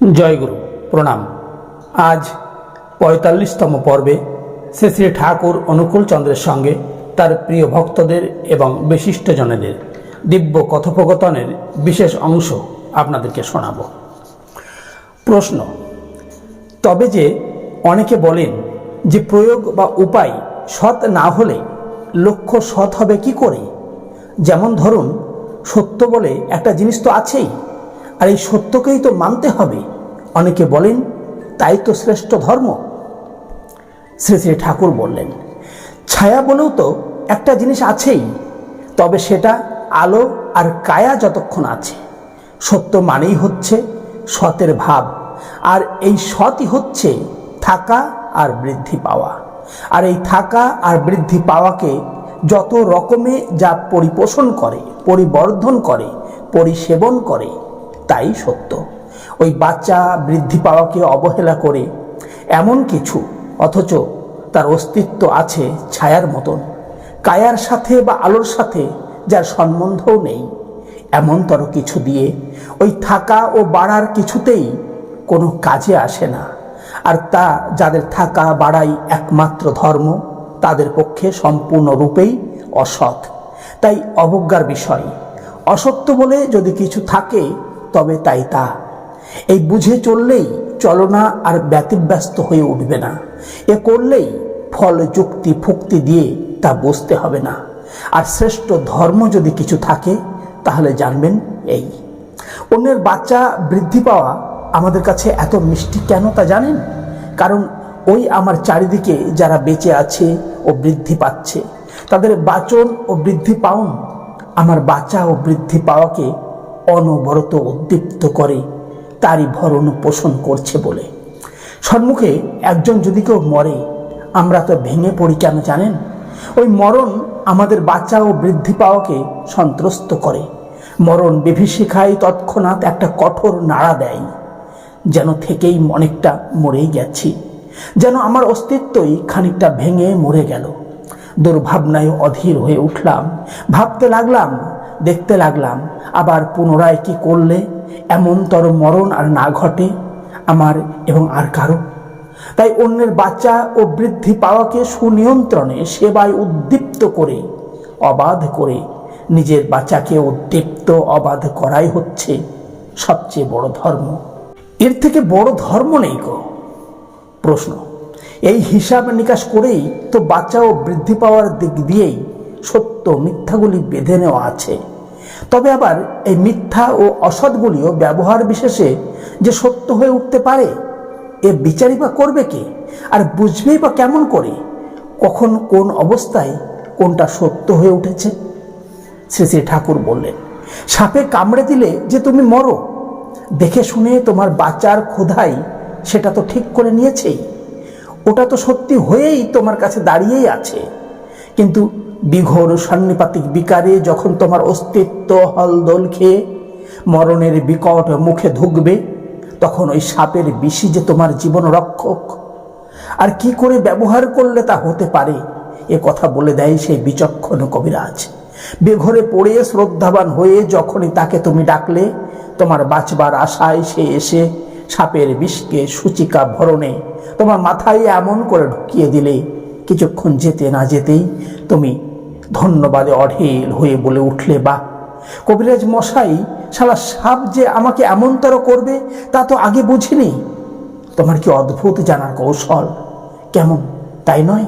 জয়গুরু, প্রণাম। আজ পঁয়তাল্লিশতম পর্বে শ্রী শ্রী ঠাকুর অনুকূল চন্দ্রের সঙ্গে তার প্রিয় ভক্তদের এবং বিশিষ্টজনেদের দিব্য কথোপকথনের বিশেষ অংশ আপনাদেরকে শোনাব। প্রশ্ন, তবে যে অনেকে বলেন যে প্রয়োগ বা উপায় সৎ না হলে লক্ষ্য সৎ হবে কি করে? যেমন ধরুন, সত্য বলে একটা জিনিস তো আছেই। আর এই সত্যকেই তো মানতে হবে। অনেকে বলেন, তাই তো শ্রেষ্ঠ ধর্ম। শ্রী শ্রী ঠাকুর বললেন, ছায়া বলেও তো একটা জিনিস আছেই, তবে সেটা আলো আর কায়া যতক্ষণ আছে। সত্য মানেই হচ্ছে সতের ভাব, আর এই সতই হচ্ছে থাকা আর বৃদ্ধি পাওয়া। আর এই থাকা আর বৃদ্ধি পাওয়াকে যত রকমে যা পরিপোষণ করে, পরিবর্ধন করে, পরিসেবন করে তাই সত্য। ওই বাচ্চা বৃদ্ধি পাওয়াকে অবহেলা করে এমন কিছু, অথচ তার অস্তিত্ব আছে ছায়ার মতন। কায়ার সাথে বা আলোর সাথে যার সম্বন্ধও নেই। এমনতর কিছু দিয়ে ওই থাকা ও বাড়ার কিছুতেই কোনো কাজে আসে না। আর তা যাদের থাকা বাড়াই একমাত্র ধর্ম, তাদের পক্ষে সম্পূর্ণরূপেই অসৎ। তাই অবজ্ঞার বিষয়, অসত্য বলে যদি কিছু থাকে তবে তাই তা। এই বুঝে চললেই চলনা আর ব্যতিব্যস্ত হয়ে উঠবে না। এ করলেই ফল, যুক্তি ফুক্তি দিয়ে তা বুঝতে হবে না। আর শ্রেষ্ঠ ধর্ম যদি কিছু থাকে, তাহলে জানবেন এই। অন্যের বাচ্চা বৃদ্ধি পাওয়া আমাদের কাছে এত মিষ্টি কেন তা জানেন? কারণ ওই আমার চারিদিকে যারা বেঁচে আছে ও বৃদ্ধি পাচ্ছে, তাদের বাচন ও বৃদ্ধি পাউন আমার বাঁচা ও বৃদ্ধি পাওয়াকে অনবরত উদ্দীপ্ত করে তারই ভরণ পোষণ করছে বলে। সম্মুখে একজন যদি কেউ মরে, আমরা তো ভেঙে পড়ি কেন জানেন? ওই মরণ আমাদের বাচ্চা ও বৃদ্ধি পাওয়াকে সন্ত্রস্ত করে। মরণ বিভীষিকায় তৎক্ষণাৎ একটা কঠোর নাড়া দেয়, যেন থেকেই অনেকটা মরেই গেছি, যেন আমার অস্তিত্বই খানিকটা ভেঙে মরে গেল। দুর্ভাবনায় অধীর হয়ে উঠলাম, ভাবতে লাগলাম দেখতে লাগলাম, আবার পুনরায় কি করলে? এমনতর মরণ আর না ঘটে আমার এবং আর কারও। তাই অন্যের বাচ্চা ও বৃদ্ধি পাওয়াকে সুনিয়ন্ত্রণে, সেবায় উদ্দীপ্ত করে, অবাধ করে নিজের বাচ্চাকে উদ্দীপ্ত অবাধ করাই হচ্ছে সবচেয়ে বড় ধর্ম। এর থেকে বড় ধর্ম নেই গো? প্রশ্ন। এই হিসাব নিকাশ করেই তো বাচ্চা ও বৃদ্ধি পাওয়ার দিক দিয়েই সত্য মিথ্যাগুলি বেঁধে নেওয়া আছে। তবে আবার এই মিথ্যা ও অসৎগুলিও ব্যবহার বিশেষে যে সত্য হয়ে উঠতে পারে, এ বিচারই বা করবে কে? আর বুঝবেই বা কেমন করে? কখন কোন অবস্থায় কোনটা সত্য হয়ে উঠেছে? শ্রী শ্রী ঠাকুর বললেন, সাপে কামড়ে দিলে যে তুমি মরো, দেখে শুনে তোমার বাচ্চার ক্ষুধাই সেটা তো ঠিক করে নিয়েছেই। ওটা তো সত্যি হয়েই তোমার কাছে দাঁড়িয়েই আছে। কিন্তু বিঘোর সন্নিপাতিক বিকারে যখন তোমার অস্তিত্ব হলদোল খেয়ে মরণের বিকট মুখে ধুকবে, তখন ওই সাপের বিষি যে তোমার জীবন রক্ষক। আর কি করে ব্যবহার করলে তা হতে পারে? এ কথা বলে দেয় সেই বিচক্ষণ কবিরাজ। বেঘরে পড়ে শ্রদ্ধাবান হয়ে যখনই তাকে তুমি ডাকলে, তোমার বাঁচবার আশায় সে এসে সাপের বিষকে সূচিকা ভরণে তোমার মাথায় এমন করে ঢুকিয়ে দিলে, কিছুক্ষণ যেতে না যেতেই তুমি ধন্যবাদে অঢেল হয়ে বলে উঠলে বা কবিরাজ মশাই, শালা সাপ যে আমাকে এমনতর করবে, তা তো আগে বুঝিনি। তোমার কি অদ্ভুত জানার কৌশল? কেমন, তাই নয়?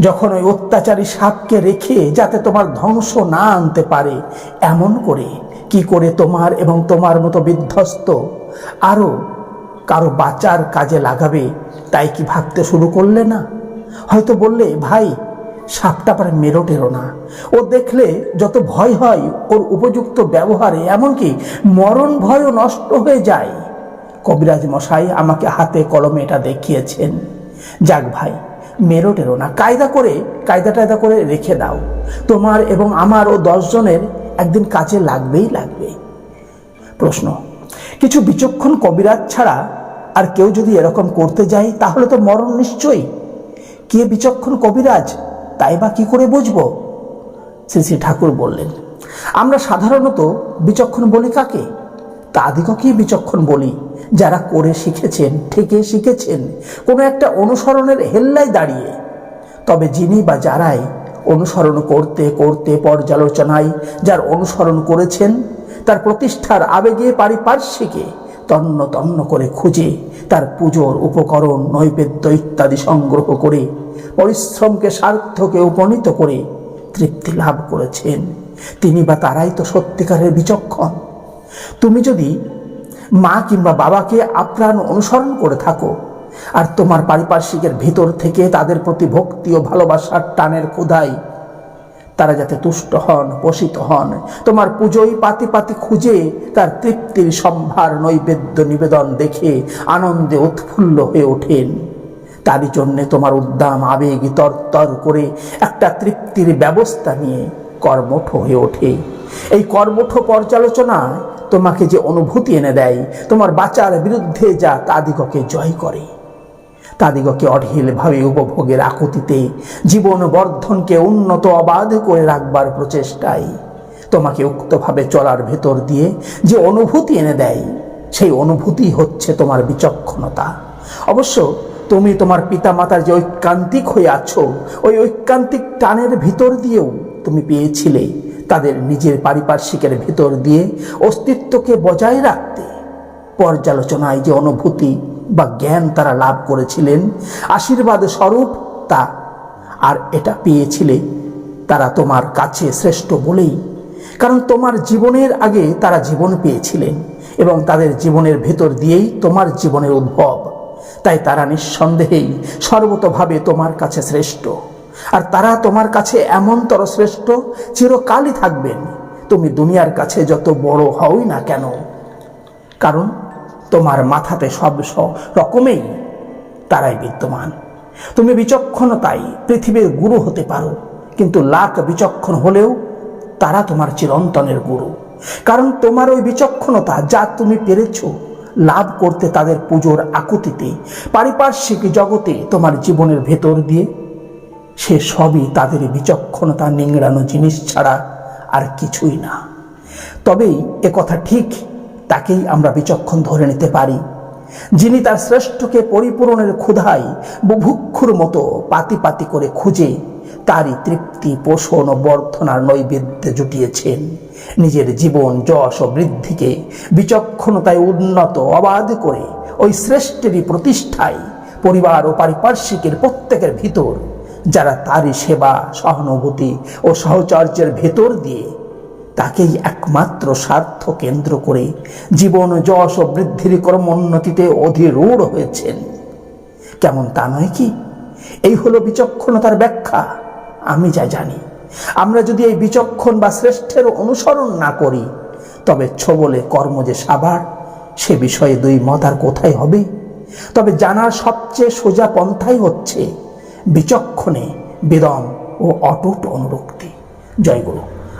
যখন ওই অত্যাচারী সাপকে রেখে যাতে তোমার ধ্বংস না আনতে পারে, এমন করে কি করে তোমার এবং তোমার মতো বিধ্বস্ত আরও কারও বাঁচার কাজে লাগাবে, তাই কি ভাবতে শুরু করলে না? হয়তো বললে, ভাই সাপটা পারে মেরোটেরো না। ও দেখলে যত ভয় হয়, ওর উপযুক্ত ব্যবহারে এমনকি মরণ ভয়ও নষ্ট হয়ে যায়। কবিরাজ মশাই আমাকে হাতে কলমে এটা দেখিয়েছেন। যাক ভাই মেরোটেরো না। কায়দা করে, কায়দা টায়দা করে রেখে দাও। তোমার এবং আমার ও দশজনের একদিন কাজে লাগবেই লাগবে। প্রশ্ন, কিছু বিচক্ষণ কবিরাজ ছাড়া আর কেউ যদি এরকম করতে যায়, তাহলে তো মরণ নিশ্চয়ই। কে বিচক্ষণ কবিরাজ? তাই বা কি করে বুঝব? শ্রী শ্রী ঠাকুর বললেন, আমরা সাধারণত বিচক্ষণ বলি কাকে? তাদিগকেই বিচক্ষণ বলি? যারা করে শিখেছেন ঠিকই শিখেছেন, কোনো একটা অনুসরণের হেল্লায় দাঁড়িয়ে। তবে যিনি বা যারাই অনুসরণ করতে করতে পর্যালোচনায় যার অনুসরণ করেছেন, তার প্রতিষ্ঠার আবেগে পারিপার্শ্বিকে তন্ন তন্ন করে খুঁজে তার পুজোর উপকরণ, নৈবেদ্য ইত্যাদি সংগ্রহ করে, পরিশ্রমকে সার্থকে উপনীত করে তৃপ্তি লাভ করেছেন। তিনি বা তারাই তো সত্যিকারের বিচক্ষণ। তুমি যদি মা কিংবা বাবাকে আপ্রাণ অনুসরণ করে থাকো, আর তোমার পারিপার্শ্বিকের ভিতর থেকে তাদের প্রতি ভক্তি ও ভালোবাসার টানের ক্ষুধায় তারা যাতে তুষ্ট হন, পোষিত হন। তোমার পুজোয় পাতি পাতি খুঁজে তার তৃপ্তির সম্ভার, নৈবেদ্য নিবেদন দেখে আনন্দে উৎফুল্ল হয়ে ওঠেন। তারই জন্যে তোমার উদ্দাম, আবেগ তরতর করে একটা তৃপ্তির ব্যবস্থা নিয়ে কর্মঠ হয়ে ওঠে। এই কর্মঠ পর্যালোচনায় তোমাকে যে অনুভূতি এনে দেয়, তোমার বাঁচার বিরুদ্ধে যা তাদিগকে জয় করে। তাদিগকে অঢেলভাবে উপভোগের আকুতিতে জীবন বর্ধনকে উন্নত অবাধ করে রাখবার প্রচেষ্টায়। তোমাকে উক্তভাবে চলার ভেতর দিয়ে যে অনুভূতি এনে দেয়, সেই অনুভূতি হচ্ছে তোমার বিচক্ষণতা। অবশ্য তুমি তোমার পিতামাতার যে ঐকান্তিক হয়ে আছো, ওই ঐকান্তিক টানের ভিতর দিয়েও তুমি পেয়েছিলে তাদের নিজের পারিপার্শ্বিকের ভিতর দিয়ে অস্তিত্বকে বজায় রাখতে। পর্যালোচনায় যে অনুভূতি বা জ্ঞান তারা লাভ করেছিলেন, আশীর্বাদ স্বরূপ তা। আর এটা পেয়েছিলে তারা তোমার কাছে শ্রেষ্ঠ বলেই, কারণ তোমার জীবনের আগে তারা জীবন পেয়েছিলেন এবং তাদের জীবনের ভেতর দিয়েই তোমার জীবনের উদ্ভব। তাই তারা নিঃসন্দেহেই সর্বতভাবে তোমার কাছে শ্রেষ্ঠ। আর তারা তোমার কাছে এমনতর শ্রেষ্ঠ, চিরকালই থাকবেন। তুমি দুনিয়ার কাছে যত বড় হওই না কেন। কারণ তোমার মাথাতে সব রকমেই তারাই বিদ্যমান। তুমি বিচক্ষণতাই পৃথিবীর গুরু হতে পারো, কিন্তু লাখ বিচক্ষণ হলেও তারা তোমার চিরন্তনের গুরু। কারণ তোমার ওই বিচক্ষণতা যা তুমি পেরেছ লাভ করতে তাদের পুজোর আকুতিতে, পারিপার্শ্বিক জগতে তোমার জীবনের ভেতর দিয়ে, সে সবই তাদের বিচক্ষণতা, নিংড়ানো জিনিস ছাড়া আর কিছুই না। তবেই এ কথা ঠিক তাকেই আমরা বিচক্ষণ ধরে নিতে পারি। যিনি তার শ্রেষ্ঠকে পরিপূরণের ক্ষুধায় বুভুক্ষুর মতো পাতি পাতি করে খুঁজে, তারই তৃপ্তি, পোষণ ও বর্ধনার নৈবেদ্যে জুটিয়েছেন। নিজের জীবন, যশ ও বৃদ্ধিকে বিচক্ষণতায় উন্নত, অবাধ করে ওই শ্রেষ্ঠেরই প্রতিষ্ঠায় পরিবার ও পারিপার্শ্বিকের প্রত্যেকের ভিতর, যারা তারই সেবা, সহানুভূতি ও সহচর্যের ভেতর দিয়ে তাকেই একমাত্র স্বার্থ কেন্দ্র করে জীবন যশ ও বৃদ্ধির কর্মোন্নতিতে অধীরূঢ় হয়েছেন। কেমন তা নয় কি? এই হলো বিচক্ষণতার ব্যাখ্যা। আমি যা জানি, আমরা যদি এই বিচক্ষণ বা শ্রেষ্ঠের অনুসরণ না করি, তবে ছবলে কর্ম যে সাবার, সে বিষয়ে দুই মত আর কোথায় হবে? তবে জানার সবচেয়ে সোজা পন্থাই হচ্ছে বিচক্ষণে বেদম ও অটুট অনুরক্তি। জয় গুরু